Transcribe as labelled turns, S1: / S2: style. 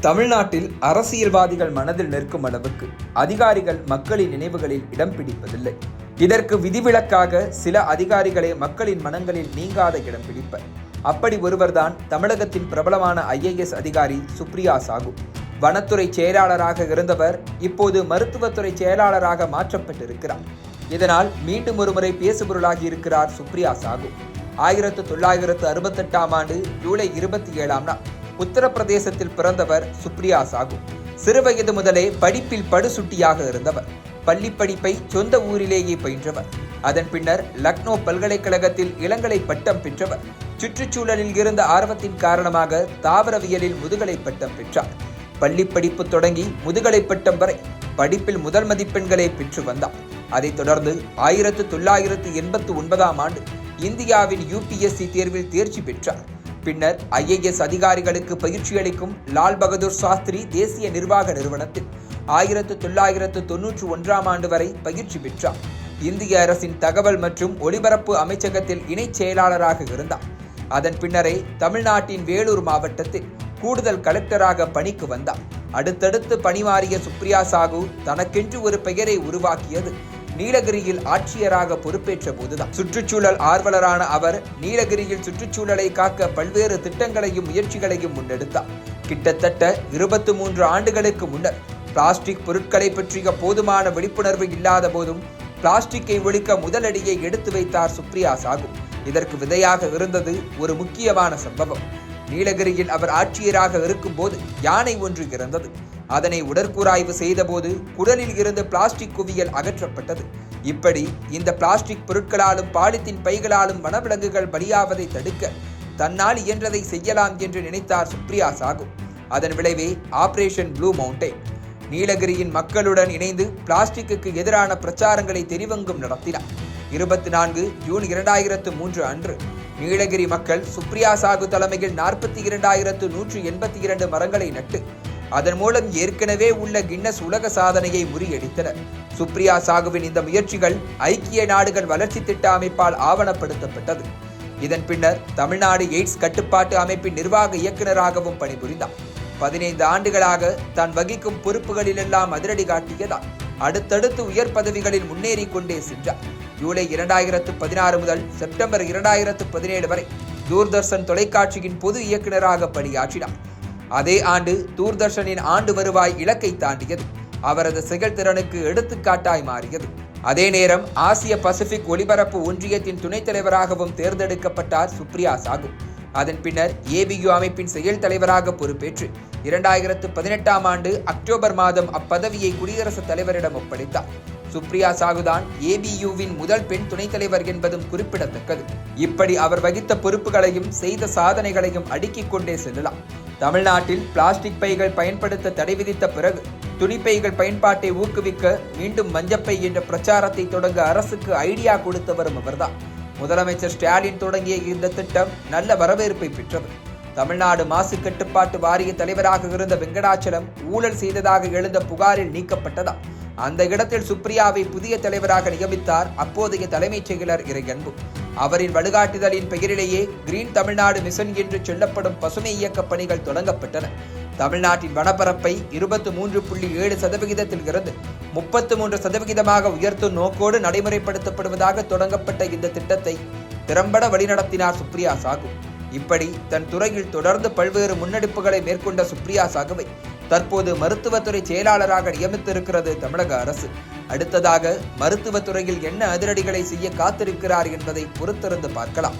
S1: தமிழ்நாட்டில் அரசியல்வாதிகள் மனதில் நிற்கும் அளவுக்கு அதிகாரிகள் மக்களின் நினைவுகளில் இடம் பிடிப்பதில்லை. இதற்கு விதிவிலக்காக சில அதிகாரிகளே மக்களின் மனங்களில் நீங்காத இடம் பிடிப்பர். அப்படி ஒருவர்தான் தமிழகத்தின் பிரபலமான ஐஏஎஸ் அதிகாரி சுப்ரியா சாகு. வனத்துறை செயலாளராக இருந்தவர் இப்போது மருத்துவத்துறை செயலாளராக மாற்றப்பட்டிருக்கிறார். இதனால் மீண்டும் ஒருமுறை பேசுபொருளாகி இருக்கிறார் சுப்ரியா சாகு. ஆயிரத்து தொள்ளாயிரத்து அறுபத்தெட்டாம் ஆண்டு ஜூலை இருபத்தி ஏழாம் நாள். உத்தரப்பிரதேசத்தில் பிறந்தவர் சுப்ரியா சாகு சிறுவயது முதலே படிப்பில் படுசுட்டியாக இருந்தவர். பள்ளி படிப்பை சொந்த ஊரிலேயே பயின்றவர். அதன் பின்னர் லக்னோ பல்கலைக்கழகத்தில் இளங்கலை பட்டம் பெற்றவர். சுற்றுச்சூழலில் இருந்த ஆர்வத்தின் காரணமாக தாவரவியலில் முதுகலை பட்டம் பெற்றார். பள்ளி படிப்பு தொடங்கி முதுகலை பட்டம் வரை படிப்பில் முதல் மதிப்பெண்களை பெற்று வந்தார். அதைத் தொடர்ந்து ஆயிரத்து தொள்ளாயிரத்து எண்பத்து ஒன்பதாம் ஆண்டு இந்தியாவின் யூபிஎஸ்சி தேர்வில் தேர்ச்சி பெற்றார். பின்னர் ஐஏஎஸ் அதிகாரிகளுக்கு பயிற்சி அளிக்கும் லால் பகதூர் சாஸ்திரி தேசிய நிர்வாக நிறுவனத்தில் ஆயிரத்து தொள்ளாயிரத்து தொன்னூற்று ஒன்றாம் ஆண்டு வரை பயிற்சி பெற்றார். இந்திய அரசின் தகவல் மற்றும் ஒலிபரப்பு அமைச்சகத்தில் இணைச் செயலாளராக இருந்தார். அதன் பின்னரே தமிழ்நாட்டின் வேலூர் மாவட்டத்தில் கூடுதல் கலெக்டராக பணிக்கு வந்தார். அடுத்தடுத்து பணிமாறிய சுப்ரியா சாகு தனக்கென்று ஒரு பெயரை உருவாக்கியது நீலகிரியில் ஆட்சியராக பொறுப்பேற்ற போதுதான். சுற்றுச்சூழல் ஆர்வலரான அவர் நீலகிரியில் சுற்றுச்சூழலை காக்க பல்வேறு திட்டங்களையும் முயற்சிகளையும் முன்னெடுத்தார். கிட்டத்தட்ட இருபத்தி மூன்று ஆண்டுகளுக்கு முன்னர் பிளாஸ்டிக் பொருட்களை பற்றிய போதுமான விழிப்புணர்வு இல்லாத போதும் பிளாஸ்டிக்கை ஒழிக்க முதலடியை எடுத்து வைத்தார் சுப்ரியா சாகு. இதற்கு விதையாக இருந்தது ஒரு முக்கியமான சம்பவம். நீலகிரியில் அவர் ஆட்சியராக இருக்கும்போது யானை ஒன்று இறந்தது. அதனை உடற்கூராய்வு செய்தபோது குடலில் இருந்து பிளாஸ்டிக் குவியல் அகற்றப்பட்டது. இப்படி இந்த பிளாஸ்டிக் பொருட்களாலும் பாலித்தீன் பைகளாலும் வனவிலங்குகள் பலியாவதை தடுக்க தன்னால் இயன்றதை செய்யலாம் என்று நினைத்தார் சுப்ரியா சாகு. அதன் விளைவே ஆபரேஷன் ப்ளூ மவுண்டேன். நீலகிரியின் மக்களுடன் இணைந்து பிளாஸ்டிக்கு எதிரான பிரச்சாரங்களை தெரிவங்கும் நடத்தினார். இருபத்தி நான்கு ஜூன் இரண்டாயிரத்து மூன்று அன்று நீலகிரி மக்கள் சுப்ரியா சாகு தலைமையில் நாற்பத்தி இரண்டாயிரத்து நூற்று எண்பத்தி இரண்டு மரங்களை நட்டு அதன் மூலம் ஏற்கனவே உள்ள கின்னஸ் உலக சாதனையை முறியடித்தனர். சுப்ரியா சாகுவின் இந்த முயற்சிகள் ஐக்கிய நாடுகள் வளர்ச்சி திட்ட அமைப்பால் ஆவணப்படுத்தப்பட்டது. இதன் பின்னர் தமிழ்நாடு எய்ட்ஸ் கட்டுப்பாட்டு அமைப்பின் நிர்வாக இயக்குநராகவும் பணிபுரிந்தார். பதினைந்து ஆண்டுகளாக தான் வகிக்கும் பொறுப்புகளிலெல்லாம் அதிரடி காட்டியதால் அடுத்தடுத்து உயர் பதவிகளில் முன்னேறி கொண்டே சென்றார். ஜூலை இரண்டாயிரத்து பதினாறு முதல் செப்டம்பர் இரண்டாயிரத்து பதினேழு வரை தூர்தர்ஷன் தொலைக்காட்சியின் பொது இயக்குநராக பணியாற்றினார். அதே ஆண்டு தூர்தர்ஷனின் ஆண்டு வருவாய் இலக்கை தாண்டியது. அவரது செயல்திறனுக்கு எடுத்துக்காட்டாய் மாறியது. அதே நேரம் ஆசிய பசிபிக் ஒலிபரப்பு ஒன்றியத்தின் துணைத் தலைவராகவும் தேர்ந்தெடுக்கப்பட்டார் சுப்ரியா சாகு. அதன் பின்னர் ஏபியு அமைப்பின் செயல் தலைவராக பொறுப்பேற்று இரண்டாயிரத்து பதினெட்டாம் ஆண்டு அக்டோபர் மாதம் அப்பதவியை குடியரசுத் தலைவரிடம் ஒப்படைத்தார். சுப்ரியா சாகுதான் ஏபியுவின் முதல் பெண் துணைத் தலைவர் என்பதும் குறிப்பிடத்தக்கது. இப்படி அவர் வகித்த பொறுப்புகளையும் செய்த சாதனைகளையும் அடுக்கிக் கொண்டே செல்லலாம். தமிழ்நாட்டில் பிளாஸ்டிக் பைகள் பயன்படுத்த தடை விதித்த பிறகு துணிப்பைகள் பயன்பாட்டை ஊக்குவிக்க மீண்டும் மஞ்சப்பை என்ற பிரச்சாரத்தை தொடங்க அரசுக்கு ஐடியா கொடுத்து வரும் அவர்தான் முதலமைச்சர் ஸ்டாலின் தொடங்கிய இந்த திட்டம் நல்ல வரவேற்பை பெற்றது. தமிழ்நாடு மாசு கட்டுப்பாட்டு வாரிய தலைவராக இருந்த வெங்கடாச்சலம் ஊழல் செய்ததாக எழுந்த புகாரில் நீக்கப்பட்டதா அந்த இடத்தில் சுப்ரியாவை புதிய தலைவராக நியமித்தார். அப்போதைய தலைமைச் செயலர் இறையன்பு. அவரின் வழிகாட்டுதலின் பெயரிலேயே கிரீன் தமிழ்நாடு மிஷன் என்று சொல்லப்படும் பசுமை இயக்க பணிகள் தொடங்கப்பட்டன. தமிழ்நாட்டின் வனப்பரப்பை இருபத்தி மூன்று புள்ளி ஏழு சதவிகிதத்தில் இருந்து முப்பத்து மூன்று சதவிகிதமாக உயர்த்தும் நோக்கோடு நடைமுறைப்படுத்தப்படுவதாக தொடங்கப்பட்ட இந்த திட்டத்தை திறம்பட வழிநடத்தினார் சுப்ரியா சாகு. இப்படி தன் துறையில் தொடர்ந்து பல்வேறு முன்னெடுப்புகளை மேற்கொண்ட சுப்ரியா சாகுவை தற்போது மருத்துவத்துறை செயலாளராக நியமித்திருக்கிறது தமிழக அரசு. அடுத்ததாக மருத்துவத்துறையில் என்ன அதிரடிகளை செய்ய காத்திருக்கிறார் என்பதை பொறுத்திருந்து பார்க்கலாம்.